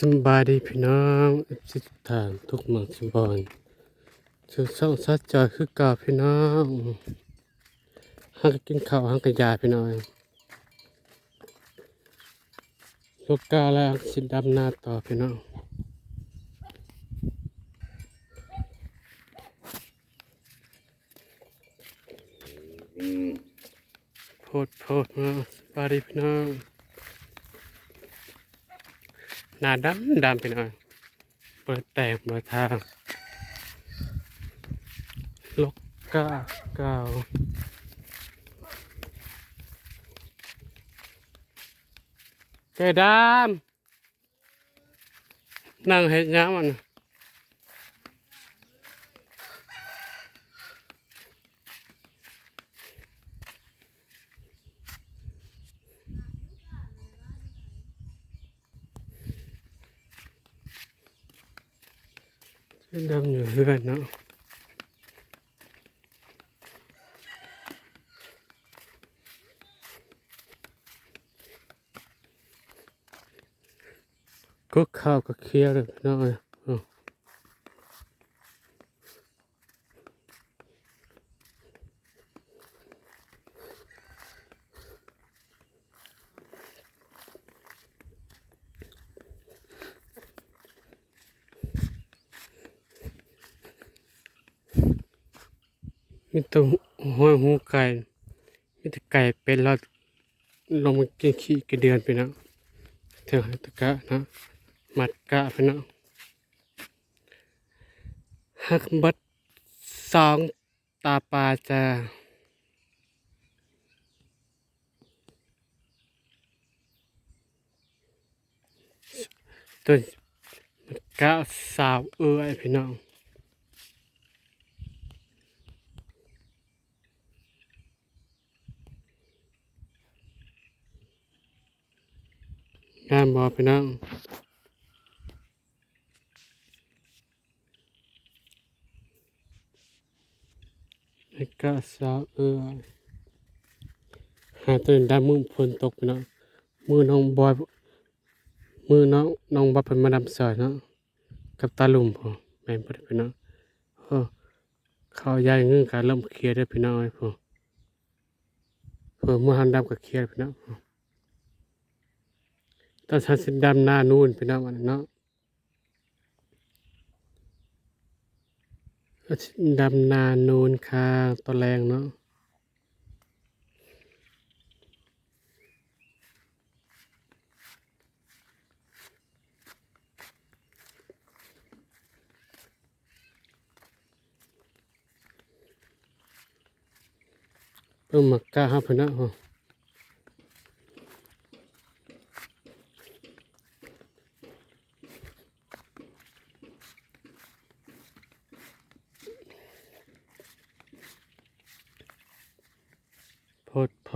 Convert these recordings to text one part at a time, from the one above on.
สบายดีพี่น้องสิทุกทานทุกหมังสิบอนสุดส่องสัดจอยคือกาพี่น้องหักกินข้าวหักกระยาพี่น้องลูกกาแล้วสิดำหน้าต่อพี่น้องโพดโพดมาสบายดีพี่น้อง หน้าดำดำไปหน่อยเปิดแตกมาทางลกก้าเก้าเกดามนั่งเห็ดหยังมัน เส้นดำอยู่เรื่อยเนาะก็ข้าวก็เคลียร์เลยพี่น้อยเอามีตัวหัวหูไก่มีแต่ไก่เป็นแล้วลงมากินขี้กระเดือนไปเนาะเถอะตะกะนะมัดกะพี่น้องหักบัดสองตาปลาจะตัวกะสาวเอ้ยพี่น้อง งามบอพี่น้องแล้วก็สาวเออหาตื่นได้มือฝนตกไปเนาะมือน้องบอยมือน้องน้องบอยเป็นมาดำซอยเนาะกับตาลุมพอแม่นพอดีพี่น้องโอ้เขายายเงื่อนการเริ่มเคลียร์ได้พี่น้องไอ้พอเพื่อเมื่อหันดำกับเคลียร์พี่น้อง ตอนฉันสิดำหน้านู่นพี่น้องวันเนาะดำนานูนค่ะตัวแรงเนาะเพิ่มมักกะครับเพื่อนเนาะ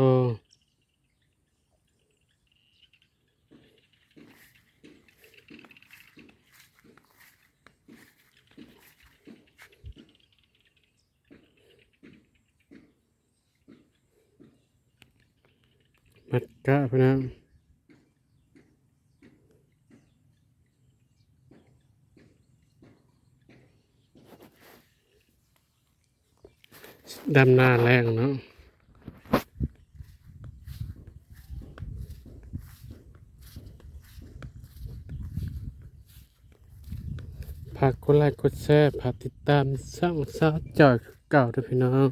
โพดโพมัดกะพื่นะดำนาแรงเนาะ ฝากกดไลค์กดแชร์ฝากติดตามช่องสาวจอยเก่าด้วยพี่น้อง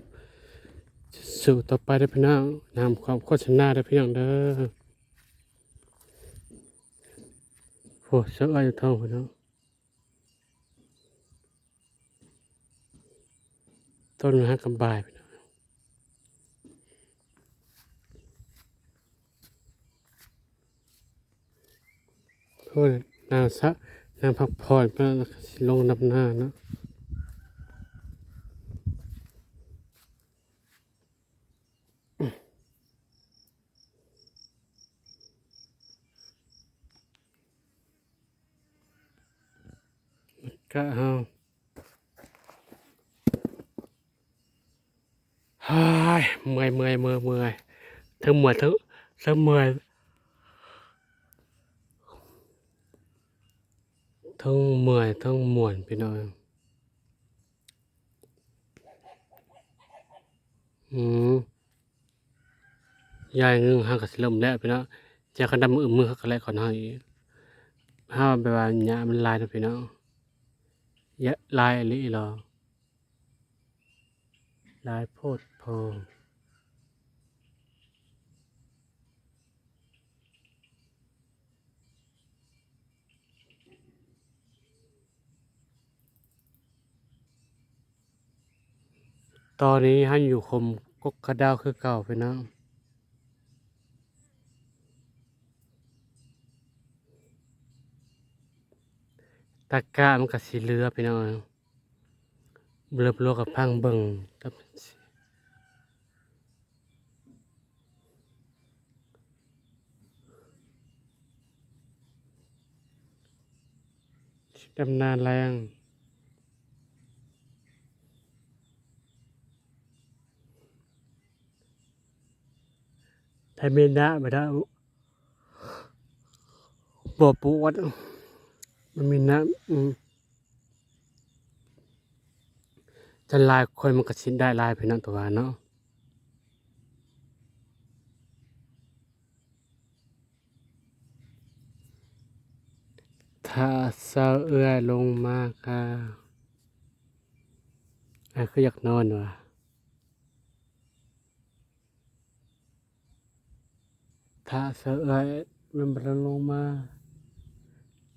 สู่ต่อไปด้วยพี่น้องนำความโฆษณาด้วยพี่น้องเด้อโอ้เสืออายุเท่าพี่น้องต้นฮักกำบายพี่น้องโอ้ยนางสะ นางพักผ่อนก็ลงนำหน้านะก็เอาเฮ้ยเมื่อยเมื่อยเมื่อยเมื่อยทั้งเมื่อยทั้งทั้งเมื่อย ทั้งเมื่อยทั้งมวนพี่น้องอืมยายนึงหาก็สิเริ่มแล้วพี่น้องจะคันดำมือมือเขาก็แล้วก่อนเฮาอีกเฮาแบบว่าหญ้ามันลายนะพี่น้องยะลายอีหลีเหรอลายโพดโพ ตอนนี้เฮาอยู่คมกกกระดาวคือเก่าพี่น้องตะกร้ามันก็สิเลือพี่น้องเบลอๆกับพังเบิ่งกับดำนาแรง ทยเมนะไปได้บ่ปวดมันมีน้ำอืมจะลายคนมันก็ชินได้ลายไปนั่นตัวว่าเนาะถ้าเศร้าเอื้อยลงมาค่ะไอ้คืออยากนอนว่ะ ถ้าเศร้าเอื้อมันบ่ลงมา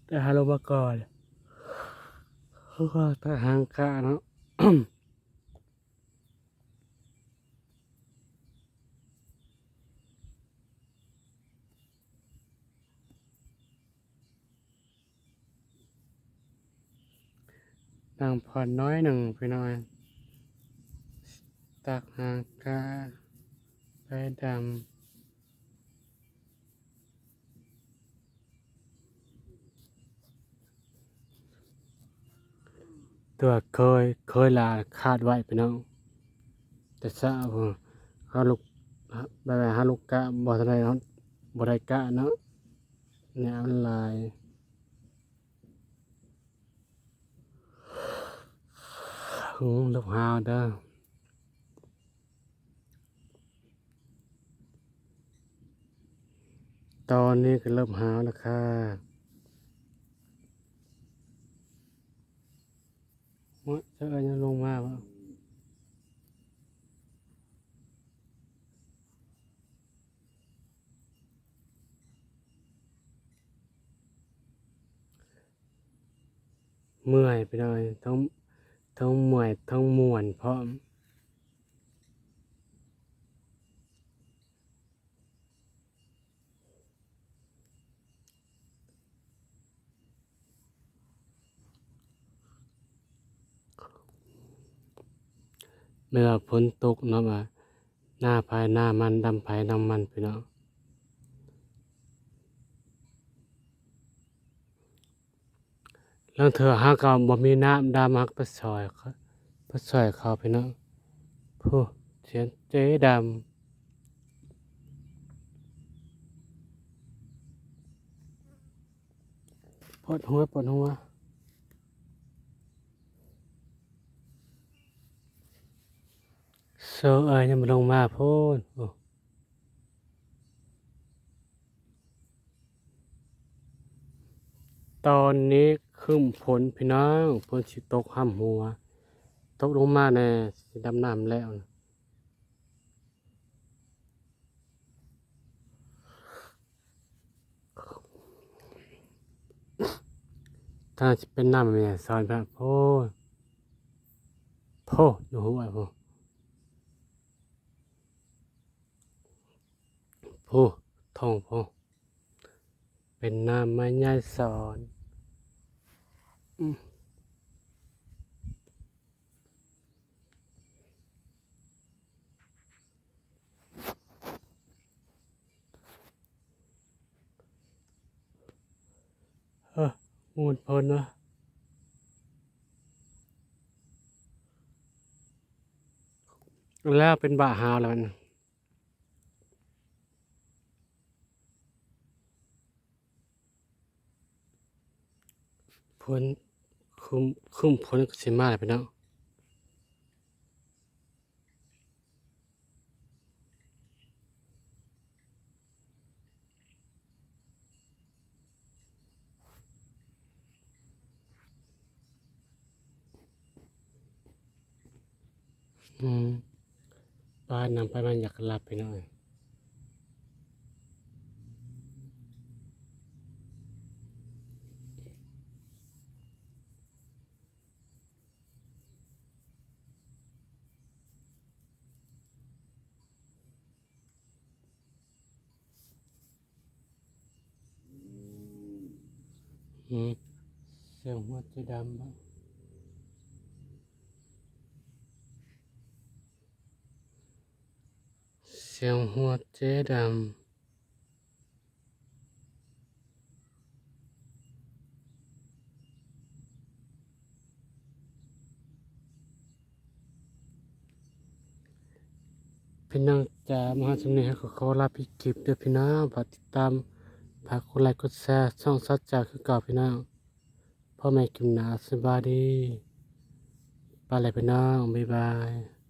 แต่หาลงมาก่อนเพราะว่าทหางกะเนาะนั่งผ่อนน้อยหนึ่งพี่น้อยตักหางกะไปดำ ตัวเคยเคยลาคาดไว้พี่น้องแต่ซะบ่เฮาลูกบายบายฮาลูกกะบ่ทันได้เฮาบ่ได้กะเนาะแนวมันหลายหือลูกหาวเด้อตอนนี้ก็เริ่มหาวแล้วค่ะ ว่าจะเอิ้นลงมาบ่เมื่อยไปหน่อยทั้งทั้งเมื่อยทั้งมวนพร้อม เมื่อฝนตกเนาะว่าหน้าภายหน้ามันดำภายดำมันพี่น้องแล้วเธอหาก็บ่มีน้ำดำฮักไปซอยเขาไปซอยเขาพี่น้องผู้เสียงเจ๊ดำปวดหัวปวดหัว โซเอ้ยยังบ่ลงมาพูนตอนนี้ครึ้มฝนพี่น้องฝนสิตกห้ำหัว ตกลงมาแน่สิดำน้ำแล้วนะถ้าจะเป็นน้ำแม่สอนพระโพดโพดูหัวโพ ดผู้ท่องผู้เป็นนามไม่ย่ายสอนอืมเออมูดพลนเนะแล้วเป็นบาหาวแล้วมัน ผลคุมคุ้มผลก็สิมาแล้วพี่น้องอืมป้านำไปมันอยากหลับไปหน่อย เสียงหัวใจดำบ่เสียงหัวใจดำพี่น้องจะมาหาสำเนียงให้ขอขอลาพี่กิฟด้วยวพี่น้องฝากติดตาม พากกดไลค์กดแชร์ช่องสัจจาคือเก่าพี่น้องพ่อแม่กิมนาสบายดีไปเลยพี่น้องบ๊ายบาย